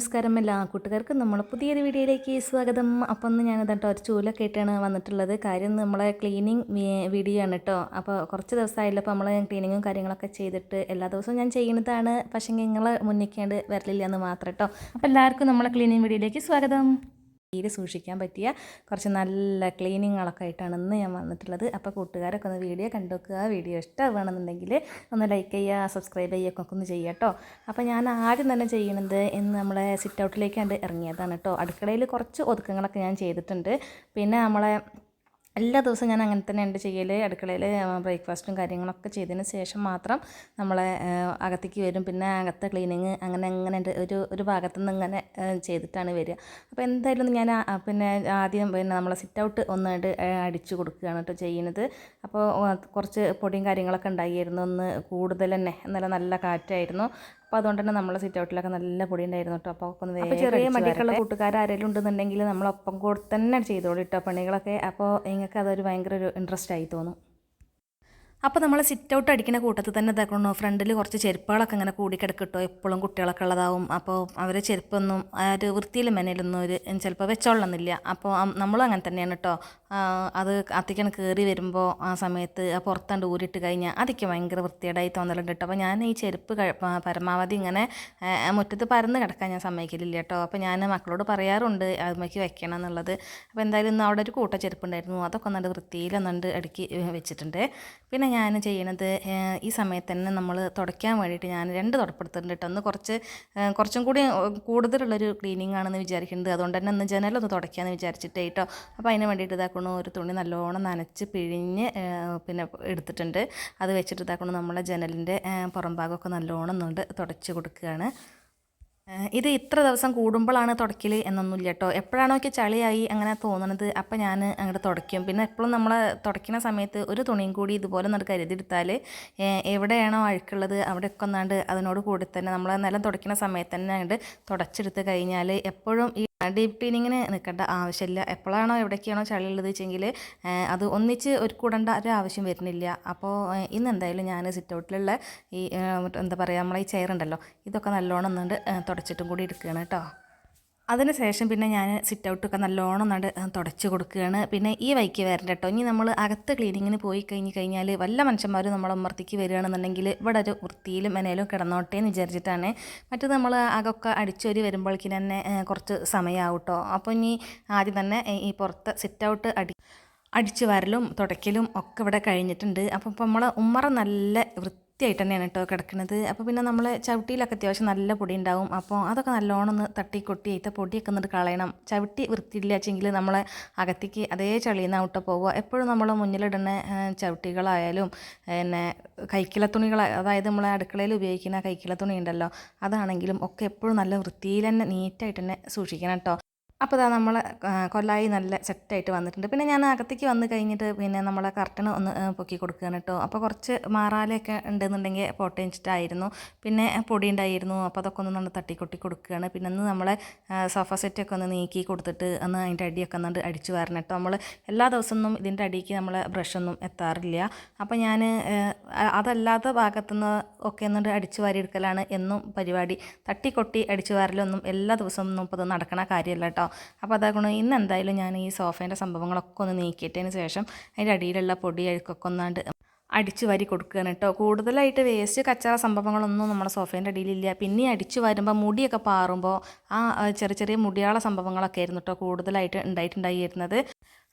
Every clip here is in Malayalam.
നമസ്കാരം എല്ലാ കൂട്ടുകാർക്കും. നമ്മൾ പുതിയൊരു വീഡിയോയിലേക്ക് സ്വാഗതം. അപ്പം ഒന്ന് ഞാൻ കേട്ടോ ഒരു ചൂലൊക്കെ ആയിട്ടാണ് വന്നിട്ടുള്ളത്. കാര്യം നമ്മളെ ക്ലീനിങ് വീഡിയോ ആണ് കേട്ടോ അപ്പോൾ കുറച്ച് ദിവസമായില്ല അപ്പോൾ നമ്മൾ ക്ലീനിങ്ങും കാര്യങ്ങളൊക്കെ ചെയ്തിട്ട് എല്ലാ ദിവസവും ഞാൻ ചെയ്യുന്നതാണ്. പക്ഷേ നിങ്ങൾ മുന്നിക്കേണ്ട വരലില്ല എന്ന് മാത്രം കേട്ടോ അപ്പോൾ എല്ലാവർക്കും നമ്മളെ ക്ലീനിങ് വീഡിയോയിലേക്ക് സ്വാഗതം. തീരെ സൂക്ഷിക്കാൻ പറ്റിയ കുറച്ച് നല്ല ക്ലീനിങ്ങുകളൊക്കെ ആയിട്ടാണ് ഇന്ന് ഞാൻ വന്നിട്ടുള്ളത്. അപ്പോൾ കൂട്ടുകാരൊക്കെ ഒന്ന് വീഡിയോ കണ്ടു വെക്കുക വീഡിയോ ഇഷ്ടമാണെന്നുണ്ടെങ്കിൽ ഒന്ന് ലൈക്ക് ചെയ്യുക സബ്സ്ക്രൈബ് ചെയ്യുക ഒക്കെ ഒന്ന് ചെയ്യുക കേട്ടോ. അപ്പോൾ ഞാൻ ആദ്യം തന്നെ ചെയ്യണത് ഇന്ന് നമ്മളെ സിറ്റ് ഔട്ടിലേക്ക് ഇറങ്ങിയതാണ് കേട്ടോ. അടുക്കളയിൽ കുറച്ച് ഒതുക്കങ്ങളൊക്കെ ഞാൻ ചെയ്തിട്ടുണ്ട്. പിന്നെ നമ്മളെ എല്ലാ ദിവസവും ഞാൻ അങ്ങനെ തന്നെ ഉണ്ട് ചെയ്യൽ അടുക്കളയിൽ ബ്രേക്ക്ഫാസ്റ്റും കാര്യങ്ങളൊക്കെ ചെയ്തതിന് ശേഷം മാത്രം നമ്മളെ അകത്തേക്ക് വരും. പിന്നെ അകത്തെ ക്ലീനിങ് അങ്ങനെ അങ്ങനെ ഒരു ഒരു ഭാഗത്തു നിന്ന് ഇങ്ങനെ ചെയ്തിട്ടാണ് വരിക. അപ്പോൾ എന്തായാലും ഞാൻ പിന്നെ ആദ്യം പിന്നെ നമ്മളെ സിറ്റ് ഔട്ട് ഒന്നായിട്ട് അടിച്ചു കൊടുക്കുകയാണ് കേട്ടോ ചെയ്യുന്നത്. അപ്പോൾ കുറച്ച് പൊടിയും കാര്യങ്ങളൊക്കെ ഉണ്ടായിരുന്നു. ഒന്ന് കൂടുതൽ തന്നെ എന്നാലും നല്ല കാറ്റായിരുന്നു. അപ്പോൾ അതുകൊണ്ട് തന്നെ നമ്മളെ സിറ്റ് ഔട്ടിലൊക്കെ നല്ല പൊടി ഉണ്ടായിരുന്നു കേട്ടോ അപ്പോൾ ഒക്കെ വേറെ ചെറിയ മടിയൊക്കെയുള്ള കൂട്ടുകാർ ആരെങ്കിലും ഉണ്ടെന്നുണ്ടെങ്കിൽ നമ്മളൊപ്പം കൂടെ തന്നെ ചെയ്തോളൂ കേട്ടോ പണികളൊക്കെ. അപ്പോൾ നിങ്ങൾക്ക് അതൊരു ഭയങ്കര ഒരു ഇൻട്രസ്റ്റ് ആയി തോന്നും. അപ്പോൾ നമ്മൾ സിറ്റ് ഔട്ട് അടിക്കുന്ന കൂട്ടത്തിൽ തന്നെ ഇതാക്കണോ ഫ്രണ്ടിൽ കുറച്ച് ചെരുപ്പുകളൊക്കെ ഇങ്ങനെ കൂടിക്കിടക്കിട്ടോ. എപ്പോഴും കുട്ടികളൊക്കെ ഉള്ളതാവും. അപ്പോൾ അവർ ചെരുപ്പൊന്നും ഒരു വൃത്തിയിലും മെനയിലൊന്നും ഒരു ചിലപ്പോൾ വെച്ചോളണമെന്നില്ല അപ്പോൾ നമ്മളും അങ്ങനെ തന്നെയാണ് കേട്ടോ അത് അത്തിക്കാണ് കയറി വരുമ്പോൾ ആ സമയത്ത് പുറത്താണ്ട് ഊരിട്ട് കഴിഞ്ഞാൽ അതൊക്കെ ഭയങ്കര വൃത്തിയേടായി തോന്നലുണ്ട് കേട്ടോ അപ്പോൾ ഞാൻ ഈ ചെരുപ്പ് പരമാവധി ഇങ്ങനെ മുറ്റത്ത് പരന്ന് കിടക്കാൻ ഞാൻ സമ്മതിക്കലില്ല കേട്ടോ അപ്പോൾ ഞാൻ മക്കളോട് പറയാറുണ്ട് അതുമ്മയ്ക്ക് വെക്കണം എന്നുള്ളത് അപ്പോൾ എന്തായാലും ഇന്ന് അവിടെ ഒരു കൂട്ട ചെരുപ്പുണ്ടായിരുന്നു. അതൊക്കെ ഒന്നുണ്ട് വൃത്തിയിൽ ഒന്നുണ്ട് അടുക്കി വെച്ചിട്ടുണ്ട്. പിന്നെ ഞാൻ ചെയ്യണത് ഈ സമയത്ത് തന്നെ നമ്മൾ തുടയ്ക്കാൻ വേണ്ടിയിട്ട് ഞാൻ രണ്ട് തുടപ്പെടുത്തിട്ടുണ്ട് കേട്ടോ ഒന്ന് കുറച്ച് കുറച്ചും കൂടി കൂടുതലുള്ളൊരു ക്ലീനിങ് ആണെന്ന് വിചാരിക്കുന്നത് അതുകൊണ്ട് തന്നെ ഒന്ന് ജനലൊന്ന് തുടയ്ക്കാമെന്ന് വിചാരിച്ചിട്ട് കേട്ടോ അപ്പോൾ അതിന് വേണ്ടിയിട്ട് ഇതാക്കണു ഒരു തുണി നല്ലോണം നനച്ച് പിഴിഞ്ഞ് പിന്നെ എടുത്തിട്ടുണ്ട്. അത് വെച്ചിട്ട് ഇതാക്കണു നമ്മളെ ജനലിന്റെ പുറം ഭാഗമൊക്കെ നല്ലോണം ഒന്നുകൊണ്ട് തുടച്ച് കൊടുക്കുകയാണ്. ഇത് ഇത്ര ദിവസം കൂടുമ്പോഴാണ് തുടക്കൽ എന്നൊന്നുമില്ല കേട്ടോ എപ്പോഴാണോ ഒക്കെ ചളിയായി അങ്ങനെ തോന്നണത് അപ്പം ഞാൻ അങ്ങോട്ട് തുടയ്ക്കും. പിന്നെ എപ്പോഴും നമ്മൾ തുടയ്ക്കുന്ന സമയത്ത് ഒരു തുണിയും കൂടി ഇതുപോലെ ഒന്ന് കരുതിയെടുത്താൽ എവിടെയാണോ അഴുക്കുള്ളത് അവിടെയൊക്കെ ഒന്നാണ്ട് അതിനോട് കൂടി തന്നെ നമ്മൾ നിലം തുടയ്ക്കുന്ന സമയത്ത് തന്നെ അങ്ങോട്ട് തുടച്ചെടുത്ത് കഴിഞ്ഞാൽ എപ്പോഴും ഈ ഡീപ്പ് ക്ലീനിങ്ങിന് നിൽക്കേണ്ട ആവശ്യമില്ല. എപ്പോഴാണോ എവിടേക്കാണോ ചളിയുള്ളത് വെച്ചെങ്കിൽ അത് ഒന്നിച്ച് ഒരു കൂടേണ്ട ഒരു ആവശ്യം വരുന്നില്ല. അപ്പോൾ ഇന്ന് എന്തായാലും ഞാൻ സിറ്റൗട്ടിലുള്ള ഈ എന്താ പറയുക നമ്മളെ ഈ ചെയർ ഉണ്ടല്ലോ ഇതൊക്കെ നല്ലോണം ഒന്നുകൊണ്ട് തുടച്ചിട്ടും കൂടി എടുക്കുകയാണ് കേട്ടോ അതിന് ശേഷം പിന്നെ ഞാൻ സിറ്റ് ഔട്ടൊക്കെ നല്ലോണം നട തുടച്ച് കൊടുക്കുകയാണ്. പിന്നെ ഈ വൈക്ക് വരണ്ട കേട്ടോ ഇനി നമ്മൾ അകത്ത് ക്ലീനിങ്ങിന് പോയി കഴിഞ്ഞ് കഴിഞ്ഞാൽ വല്ല മനുഷ്യന്മാരും നമ്മളെ ഉമ്മർത്തേക്ക് വരികയാണെന്നുണ്ടെങ്കിൽ ഇവിടെ ഒരു വൃത്തിയിലും മെനയിലും കിടന്നോട്ടെ എന്ന് വിചാരിച്ചിട്ടാണ്. മറ്റത് നമ്മൾ അകമൊക്കെ അടിച്ചൊരി വരുമ്പോഴേക്കും തന്നെ കുറച്ച് സമയമാവും കേട്ടോ അപ്പോൾ ഇനി ആദ്യം തന്നെ ഈ പുറത്ത് സിറ്റ് ഔട്ട് അടി അടിച്ചു വരലും തുടയ്ക്കലും ഒക്കെ ഇവിടെ കഴിഞ്ഞിട്ടുണ്ട്. അപ്പോൾ ഇപ്പോൾ നമ്മളെ ഉമ്മറ നല്ല വൃത്തി വൃത്തിയായിട്ട് തന്നെയാണ് കേട്ടോ കിടക്കുന്നത് അപ്പോൾ പിന്നെ നമ്മൾ ചവിട്ടിയിലൊക്കെ അത്യാവശ്യം നല്ല പൊടി ഉണ്ടാവും അപ്പോൾ അതൊക്കെ നല്ലോണം ഒന്ന് തട്ടി കൊട്ടി ഇത്ത പൊടിയൊക്കെ എന്നിട്ട് കളയണം. ചവിട്ടി വൃത്തിയില്ലാച്ചെങ്കിൽ നമ്മൾ അകത്തേക്ക് അതേ ചളിയിൽ നിന്ന് ഔട്ട് പോവുക. എപ്പോഴും നമ്മൾ മുന്നിലിടുന്ന ചവിട്ടികളായാലും പിന്നെ കൈക്കില തുണികൾ അതായത് നമ്മൾ അടുക്കളയിൽ ഉപയോഗിക്കുന്ന കൈക്കില തുണി ഉണ്ടല്ലോ അതാണെങ്കിലും ഒക്കെ എപ്പോഴും നല്ല വൃത്തിയിൽ തന്നെ നീറ്റായിട്ട് തന്നെ സൂക്ഷിക്കണം കേട്ടോ അപ്പോൾ ഇതാ നമ്മൾ കൊല്ലായി നല്ല സെറ്റായിട്ട് വന്നിട്ടുണ്ട്. പിന്നെ ഞാൻ അകത്തേക്ക് വന്നു കഴിഞ്ഞിട്ട് പിന്നെ നമ്മളെ കർട്ടൺ ഒന്ന് പൊക്കി കൊടുക്കുകയാണ് കേട്ടോ. അപ്പോൾ കുറച്ച് മാറാലയൊക്കെ ഉണ്ടെന്നുണ്ടെങ്കിൽ പൊട്ടിച്ചിട്ടായിരുന്നു പിന്നെ പൊടി ഉണ്ടായിരുന്നു. അപ്പോൾ അതൊക്കെ ഒന്ന് നമ്മൾ തട്ടിക്കൊട്ടി കൊടുക്കുകയാണ്. പിന്നെ ഒന്ന് നമ്മളെ സോഫ സെറ്റൊക്കെ ഒന്ന് നീക്കി കൊടുത്തിട്ട് ഒന്ന് അതിന്റെ അടിയൊക്കെ ഒന്ന് അടിച്ചു വരണം കേട്ടോ. നമ്മൾ എല്ലാ ദിവസമൊന്നും ഇതിന്റെ അടിക്ക് നമ്മൾ ബ്രഷൊന്നും എത്താറില്ല. അപ്പോൾ ഞാൻ അതല്ലാത്ത ഭാഗത്തുനിന്ന് ഒക്കെ എന്നിട്ട് അടിച്ചു വാരി എടുക്കലാണ് എന്നും പരിപാടി. തട്ടിക്കൊട്ടി അടിച്ചു വാരലൊന്നും എല്ലാ ദിവസവും ഒന്നും ഇപ്പോൾ നടക്കണ കാര്യമല്ല കേട്ടോ അപ്പോൾ അതാക്കണം ഇന്ന് എന്തായാലും ഞാൻ ഈ സോഫേന്റെ സംഭവങ്ങളൊക്കെ ഒന്ന് നീക്കിയിട്ടതിന് ശേഷം അതിന്റെ അടിയിലുള്ള പൊടി അഴുക്കൊക്കെ ഒന്നാണ്ട് അടിച്ചു വാരി കൊടുക്കുകയാണ് കേട്ടോ കൂടുതലായിട്ട് വേസ്റ്റ് കച്ചറ സംഭവങ്ങളൊന്നും നമ്മുടെ സോഫേന്റെ അടിയിലില്ല. പിന്നെ അടിച്ചു വരുമ്പോൾ മുടിയൊക്കെ പാറുമ്പോൾ ആ ചെറിയ ചെറിയ മുടിയാള സംഭവങ്ങളൊക്കെ ആയിരുന്നു കേട്ടോ കൂടുതലായിട്ട് ഉണ്ടായിട്ടുണ്ടായിരുന്നത്.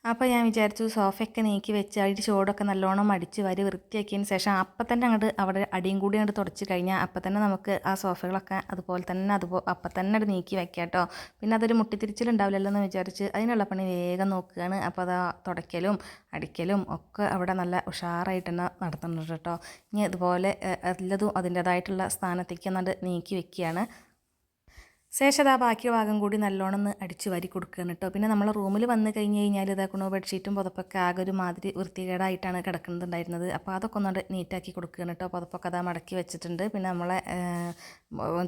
അപ്പോൾ ഞാൻ വിചാരിച്ചു സോഫയൊക്കെ നീക്കി വെച്ച് അതിന്റെ ചോടൊക്കെ നല്ലോണം അടിച്ച് വരി വൃത്തിയാക്കിയതിന് ശേഷം അപ്പം തന്നെ അങ്ങോട്ട് അവിടെ അടിയും കൂടി അങ്ങോട്ട് തുടച്ച് കഴിഞ്ഞാൽ അപ്പം തന്നെ നമുക്ക് ആ സോഫകളൊക്കെ അതുപോലെ തന്നെ അതുപോലെ അപ്പം തന്നെ അത് നീക്കി വെക്കാട്ടോ കേട്ടോ പിന്നെ അതൊരു മുട്ടിത്തിരിച്ചിലുണ്ടാവില്ലല്ലോ എന്ന് വിചാരിച്ച് അതിനുള്ള പണി വേഗം നോക്കുകയാണ്. അപ്പോൾ അത് തുടയ്ക്കലും അടിക്കലും ഒക്കെ അവിടെ നല്ല ഉഷാറായിട്ട് തന്നെ നടത്തുന്നുണ്ട് കേട്ടോ ഇനി അതുപോലെ എല്ലാതും അതിന്റേതായിട്ടുള്ള സ്ഥാനത്തേക്ക് എന്നിട്ട് നീക്കി വെക്കുകയാണ്. ശേഷം ആ ബാക്കി ഭാഗം കൂടി നല്ലോണം ഒന്ന് അടിച്ച് വരി കൊടുക്കുകയാണ് കേട്ടോ. പിന്നെ നമ്മൾ റൂമിൽ വന്ന് കഴിഞ്ഞ് കഴിഞ്ഞാൽ ഇതാക്കണോ ബെഡ്ഷീറ്റും പുതപ്പൊക്കെ ആകെ ഒരു മാതിരി വൃത്തികേടായിട്ടാണ് കിടക്കുന്നുണ്ടായിരുന്നത് അപ്പോൾ അതൊക്കെ ഒന്ന് നീറ്റാക്കി കൊടുക്കുകയാണ് കേട്ടോ. പുതപ്പൊക്കെ അതാ മടക്കി വെച്ചിട്ടുണ്ട്. പിന്നെ നമ്മളെ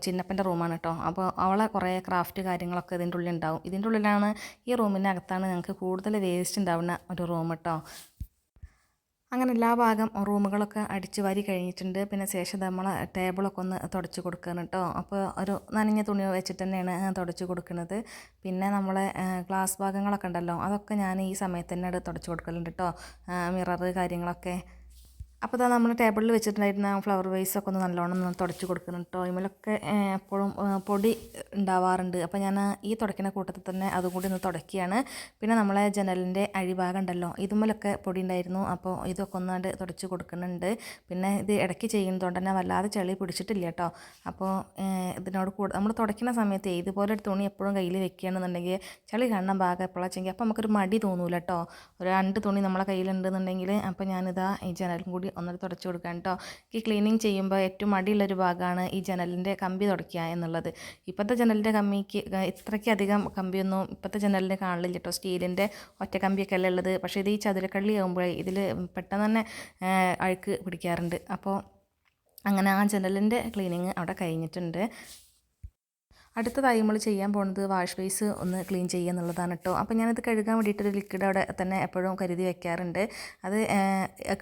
ചിന്നപ്പന്റെ റൂമാണ് കേട്ടോ. അപ്പോൾ അവളെ കുറേ ക്രാഫ്റ്റ് കാര്യങ്ങളൊക്കെ ഇതിന്റെ ഉള്ളിൽ ഉണ്ടാവും. ഇതിന്റെ ഉള്ളിലാണ് ഈ റൂമിന്റെ അകത്താണ് ഞങ്ങൾക്ക് കൂടുതൽ വേസ്റ്റ് ഉണ്ടാവുന്ന ഒരു റൂം കേട്ടോ. അങ്ങനെ എല്ലാ ഭാഗം റൂമുകളൊക്കെ അടിച്ച് വാരി കഴിഞ്ഞിട്ടുണ്ട്. പിന്നെ ശേഷം നമ്മൾ ടേബിളൊക്കെ ഒന്ന് തുടച്ച് കൊടുക്കണം കേട്ടോ. അപ്പോൾ ഒരു നനഞ്ഞ തുണി വെച്ചിട്ട് തന്നെയാണ് തുടച്ച് കൊടുക്കുന്നത്. പിന്നെ നമ്മളെ ഗ്ലാസ് ഭാഗങ്ങളൊക്കെ ഉണ്ടല്ലോ അതൊക്കെ ഞാൻ ഈ സമയത്ത് തന്നെ അത് തുടച്ച് കൊടുക്കലുണ്ട് കേട്ടോ. മിറർ കാര്യങ്ങളൊക്കെ അപ്പോൾ നമ്മൾ ടേബിളിൽ വെച്ചിട്ടുണ്ടായിരുന്ന ഫ്ലവർ വേസൊക്കെ ഒന്ന് നല്ലോണം തുടച്ച് കൊടുക്കുന്നു കേട്ടോ ഇതിലൊക്കെ എപ്പോഴും പൊടി ഉണ്ടാവാറുണ്ട്. അപ്പോൾ ഞാൻ ഈ തുടയ്ക്കുന്ന കൂട്ടത്തിൽ തന്നെ അതും കൂടി ഒന്ന് തുടയ്ക്കുകയാണ്. പിന്നെ നമ്മളെ ജനലിന്റെ അഴിഭാഗം ഉണ്ടല്ലോ ഇതുമ്മലൊക്കെ പൊടി ഉണ്ടായിരുന്നു. അപ്പോൾ ഇതൊക്കെ ഒന്നാണ്ട് തുടച്ച് കൊടുക്കുന്നുണ്ട്. പിന്നെ ഇത് ഇടയ്ക്ക് ചെയ്യുന്നതുകൊണ്ട് തന്നെ വല്ലാതെ ചെളി പിടിച്ചിട്ടില്ല കേട്ടോ അപ്പോൾ ഇതിനോട് കൂടെ നമ്മൾ തുടയ്ക്കുന്ന സമയത്ത് ഇതുപോലെ ഒരു തുണി എപ്പോഴും കയ്യിൽ വെക്കുകയാണെന്നുണ്ടെങ്കിൽ ചെളി കാണാൻ ഭാഗം എപ്പോഴാച്ചെങ്കിൽ അപ്പോൾ നമുക്കൊരു മടി തോന്നൂല കേട്ടോ ഒരു രണ്ട് തുണി നമ്മളെ കയ്യിലുണ്ടെന്നുണ്ടെങ്കിൽ അപ്പോൾ ഞാനിതാ ഈ ജനലും കൂടി ഒന്നുകൂടി തുടച്ചു കൊടുക്കാൻ കേട്ടോ ഈ ക്ലീനിങ് ചെയ്യുമ്പോൾ ഏറ്റവും മടിയുള്ളൊരു ഭാഗമാണ് ഈ ജനലിന്റെ കമ്പി തുടയ്ക്കുക എന്നുള്ളത്. ഇപ്പോഴത്തെ ജനലിന്റെ കമ്പിക്ക് ഇത്രയ്ക്കധികം കമ്പിയൊന്നും ഇപ്പോഴത്തെ ജനലിന് കാണില്ല കേട്ടോ സ്റ്റീലിന്റെ ഒറ്റ കമ്പിയൊക്കെ അല്ലേ ഉള്ളത്. പക്ഷേ ഇത് ഈ ചതുരക്കള്ളി ആകുമ്പോഴേ ഇതിൽ പെട്ടെന്ന് തന്നെ അഴുക്ക് പിടിക്കാറുണ്ട്. അപ്പോൾ അങ്ങനെ ആ ജനലിന്റെ ക്ലീനിങ് അവിടെ കഴിഞ്ഞിട്ടുണ്ട്. അടുത്തതായി നമ്മൾ ചെയ്യാൻ പോകുന്നത് വാഷ് ബേസ് ഒന്ന് ക്ലീൻ ചെയ്യുക എന്നുള്ളതാണ് കേട്ടോ. അപ്പോൾ ഞാനത് കഴുകാൻ വേണ്ടിയിട്ടൊരു ലിക്വിഡ് അവിടെ തന്നെ എപ്പോഴും കരുതി വെക്കാറുണ്ട്. അത്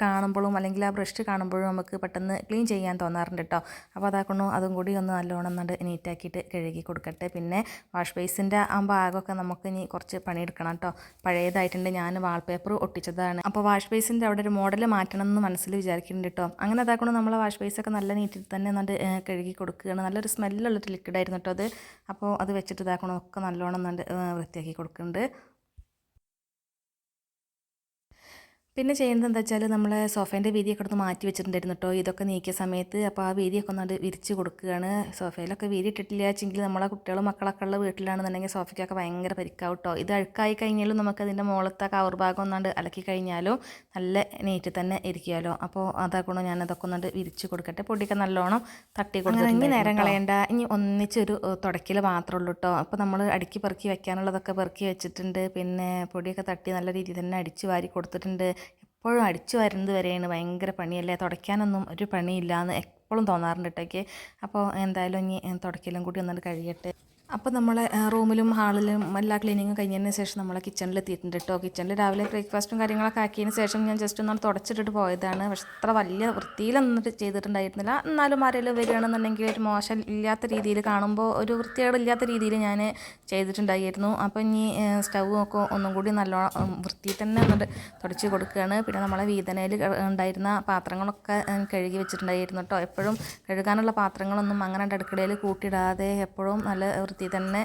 കാണുമ്പോഴും അല്ലെങ്കിൽ ആ ബ്രഷ് കാണുമ്പോഴും നമുക്ക് പെട്ടെന്ന് ക്ലീൻ ചെയ്യാൻ തോന്നാറുണ്ട് കേട്ടോ. അപ്പോൾ അതാക്കണോ? അതും കൂടി ഒന്ന് നല്ലോണം നണ്ട് നീറ്റാക്കിയിട്ട് കഴുകി കൊടുക്കട്ടെ. പിന്നെ വാഷ് ബേസിന്റെ ആ ഭാഗമൊക്കെ നമുക്ക് ഇനി കുറച്ച് പണിയെടുക്കണം കേട്ടോ. പഴയതായിട്ടുണ്ട്. ഞാൻ വാൾപേപ്പർ ഒട്ടിച്ചതാണ്. അപ്പോൾ വാഷ് ബേസിന്റെ അവിടെ ഒരു മോഡൽ മാറ്റണം എന്ന് മനസ്സിൽ വിചാരിക്കുന്നുണ്ട് കേട്ടോ. അങ്ങനെ അതാക്കണോ? നമ്മൾ വാഷ് ബേസൊക്കെ നല്ല നീറ്റിൽ തന്നെ നണ്ട് കഴുകി കൊടുക്കുകയാണ്. നല്ലൊരു സ്മെല്ലുള്ളൊരു ലിക്വിഡായിരുന്നു കേട്ടോ അത്. അപ്പോൾ അത് വെച്ചിട്ട് ഇതാക്കണമൊക്കെ നല്ലോണം നല്ല വൃത്തിയാക്കി കൊടുക്കുന്നുണ്ട്. പിന്നെ ചെയ്യുന്നത് എന്താ വെച്ചാൽ നമ്മൾ സോഫേന്റെ വീതിയൊക്കെ എടുത്ത് മാറ്റി വെച്ചിട്ടുണ്ടായിരുന്നു കേട്ടോ ഇതൊക്കെ നീക്കിയ സമയത്ത് അപ്പോൾ ആ വീതിയൊക്കെ ഒന്നുകൊണ്ട് വിരിച്ച് കൊടുക്കുകയാണ്. സോഫയിലൊക്കെ വീതി ഇട്ടിട്ടില്ല വെച്ചെങ്കിൽ നമ്മളെ കുട്ടികളും മക്കളൊക്കെ ഉള്ള വീട്ടിലാണെന്നുണ്ടെങ്കിൽ സോഫയ്ക്കൊക്കെ ഭയങ്കര പരിക്കാവും കേട്ടോ ഇത് അഴുക്കായി കഴിഞ്ഞാലും നമുക്ക് അതിന്റെ മുകളത്തെ കവർ ഭാഗം ഒന്നാണ്ട് അലക്കി കഴിഞ്ഞാലും നല്ല നീറ്റ് തന്നെ ഇരിക്കുമല്ലോ അപ്പോൾ അതാക്കണോ ഞാൻ അതൊക്കെ ഒന്നാണ്ട് വിരിച്ച് കൊടുക്കട്ടെ. പൊടിയൊക്കെ നല്ലോണം തട്ടി കൊടുക്കണം ഇനി നേരം കളയണ്ട. ഇനി ഒന്നിച്ചൊരു തുടക്കൽ മാത്രമേ ഉള്ളൂ കേട്ടോ അപ്പോൾ നമ്മൾ അടുക്കി പെറുക്കി വെക്കാനുള്ളതൊക്കെ പെറുക്കി വെച്ചിട്ടുണ്ട്. പിന്നെ പൊടിയൊക്കെ തട്ടി നല്ല രീതിയിൽ തന്നെ അടിച്ച് വാരി കൊടുത്തിട്ടുണ്ട്. എപ്പോഴും അടിച്ചു വരുന്നത് വരെയാണ് ഭയങ്കര പണിയല്ലേ? തുടയ്ക്കാനൊന്നും ഒരു പണിയില്ല എന്ന് എപ്പോഴും തോന്നാറുണ്ട് കേട്ടേക്ക് അപ്പോൾ എന്തായാലും ഇനി തുടക്കലും കൂടി ഒന്നിട്ട് കഴിയട്ടെ. അപ്പോൾ നമ്മളെ റൂമിലും ഹാളിലും എല്ലാ ക്ലീനിങ്ങും കഴിഞ്ഞതിന് ശേഷം നമ്മളെ കിച്ചണിൽ എത്തിയിട്ടുണ്ട് കേട്ടോ കിച്ചണിൽ രാവിലെ ബ്രേക്ക്ഫാസ്റ്റും കാര്യങ്ങളൊക്കെ ആക്കിയതിന് ശേഷം ഞാൻ ജസ്റ്റ് ഒന്ന് തുടച്ചിട്ടിട്ട് പോയതാണ്. പക്ഷെ അത്ര വലിയ വൃത്തിയിലൊന്നും ചെയ്തിട്ടുണ്ടായിരുന്നില്ല. എന്നാലും ആരെങ്കിലും വരികയാണെന്നുണ്ടെങ്കിൽ ഒരു മോശം ഇല്ലാത്ത രീതിയിൽ കാണുമ്പോൾ ഒരു വൃത്തികേടില്ലാത്ത രീതിയിൽ ഞാൻ ചെയ്തിട്ടുണ്ടായിരുന്നു. അപ്പോൾ ഇനി സ്റ്റൗവും ഒക്കെ ഒന്നും കൂടി നല്ലോണം വൃത്തിയിൽ തന്നെ എന്നിട്ട് തുടച്ച് കൊടുക്കുകയാണ് പിന്നെ നമ്മളെ വീതനയിൽ ഉണ്ടായിരുന്ന പാത്രങ്ങളൊക്കെ കഴുകി വെച്ചിട്ടുണ്ടായിരുന്നു കേട്ടോ എപ്പോഴും കഴുകാനുള്ള പാത്രങ്ങളൊന്നും അങ്ങനെ അടുക്കളയിൽ കൂട്ടിയിടാതെ എപ്പോഴും നല്ല വൃത്തി തന്നെ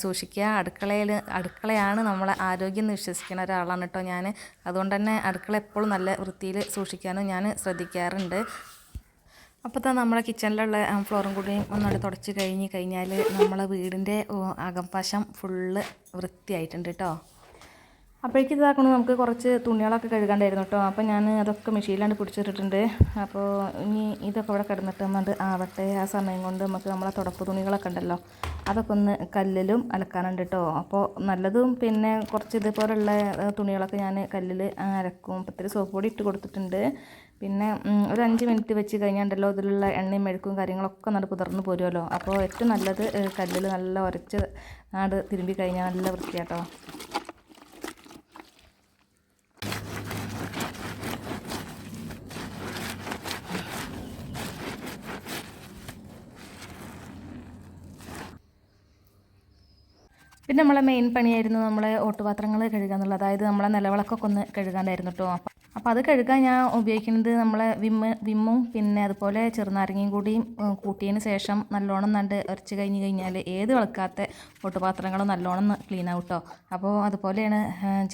സൂക്ഷിക്കുക. അടുക്കളയിൽ അടുക്കളയാണ് നമ്മളെ ആരോഗ്യം എന്ന് വിശ്വസിക്കുന്ന ഒരാളാണ് കേട്ടോ ഞാൻ അതുകൊണ്ട് തന്നെ അടുക്കള എപ്പോഴും നല്ല വൃത്തിയിൽ സൂക്ഷിക്കാനും ഞാൻ ശ്രദ്ധിക്കാറുണ്ട്. അപ്പോൾ തന്നെ നമ്മുടെ കിച്ചണിലുള്ള ഫ്ലോറും കൂടിയും ഒന്നുകൂടെ തുടച്ച് കഴിഞ്ഞ് കഴിഞ്ഞാൽ നമ്മളെ വീടിന്റെ അകംവശം ഫുള്ള് വൃത്തിയായിട്ടുണ്ട് കേട്ടോ. അപ്പോഴേക്കും ഇതാക്കണം. നമുക്ക് കുറച്ച് തുണികളൊക്കെ കഴുകണ്ടായിരുന്നു കേട്ടോ. അപ്പോൾ ഞാൻ അതൊക്കെ മെഷീനിലാണ്ട് പിടിച്ചിട്ടിട്ടുണ്ട്. അപ്പോൾ ഇനി ഇതൊക്കെ ഇവിടെ കിടന്നിട്ട് നമ്മൾ ആവട്ടെ. ആ സമയം കൊണ്ട് നമുക്ക് നമ്മളെ തുടപ്പ് തുണികളൊക്കെ ഉണ്ടല്ലോ. അതൊക്കെ ഒന്ന് കല്ലിലും അലക്കാനുണ്ട് കേട്ടോ. അപ്പോൾ നല്ലതും പിന്നെ കുറച്ച് ഇതുപോലുള്ള തുണികളൊക്കെ ഞാൻ കല്ലിൽ അരക്കും. ഇത്തിരി സോപ്പ് പൊടി ഇട്ട് കൊടുത്തിട്ടുണ്ട്. പിന്നെ ഒരു അഞ്ച് മിനിറ്റ് വെച്ച് കഴിഞ്ഞാണ്ടല്ലോ ഇതിലുള്ള എണ്ണയും മെഴുക്കും കാര്യങ്ങളൊക്കെ നല്ല കുതിർന്ന് പോരുമല്ലോ അപ്പോൾ ഏറ്റവും നല്ലത് കല്ലിൽ നല്ല ഉരച്ച് നാട് തിരുമ്പി കഴിഞ്ഞാൽ നല്ല വൃത്തിയാട്ടോ. നമ്മളെ മെയിൻ പണിയായിരുന്നു നമ്മളെ ഓട്ടുപാത്രങ്ങൾ കഴുകുക എന്നുള്ളത്. അതായത് നമ്മളെ നിലവിളക്കൊക്കെ ഒന്ന് കഴുകാണ്ടായിരുന്നു കേട്ടോ അപ്പം അപ്പോൾ അത് കഴുകാൻ ഞാൻ ഉപയോഗിക്കുന്നത് നമ്മളെ വിമ്മ് വിമ്മും പിന്നെ അതുപോലെ ചെറുനാരങ്ങയും കൂടിയും കൂട്ടിയതിന് ശേഷം നല്ലോണം നണ്ട് ഉരച്ച് കഴിഞ്ഞ് കഴിഞ്ഞാൽ ഏത് വിളക്കാത്ത ഓട്ടുപാത്രങ്ങളും നല്ലോണം ക്ലീൻ ആവും അപ്പോൾ അതുപോലെയാണ്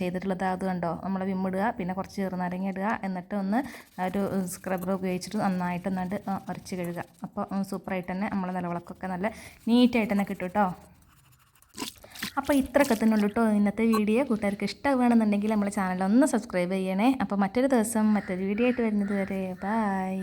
ചെയ്തിട്ടുള്ളത്. അത് കണ്ടോ? നമ്മൾ വിമ്മിടുക പിന്നെ കുറച്ച് ചെറുനാരങ്ങ ഇടുക എന്നിട്ട് ഒന്ന് ഒരു സ്ക്രബർ ഉപയോഗിച്ചിട്ട് നന്നായിട്ട് നണ്ട് ഉരച്ച് കഴുകുക. അപ്പോൾ സൂപ്പറായിട്ട് തന്നെ നമ്മളെ നിലവിളക്കൊക്കെ നല്ല നീറ്റായിട്ട് തന്നെ കിട്ടും കേട്ടോ അപ്പോൾ ഇത്രയൊക്കെ തന്നെ കേട്ടോ ഇന്നത്തെ വീഡിയോ. കൂട്ടുകാർക്ക് ഇഷ്ടമാണെന്നുണ്ടെങ്കിൽ നമ്മളെ ചാനൽ ഒന്ന് സബ്സ്ക്രൈബ് ചെയ്യണേ. അപ്പോൾ മറ്റൊരു ദിവസം മറ്റൊരു വീഡിയോ ആയിട്ട് വരുന്നത് വരെ. ബായ്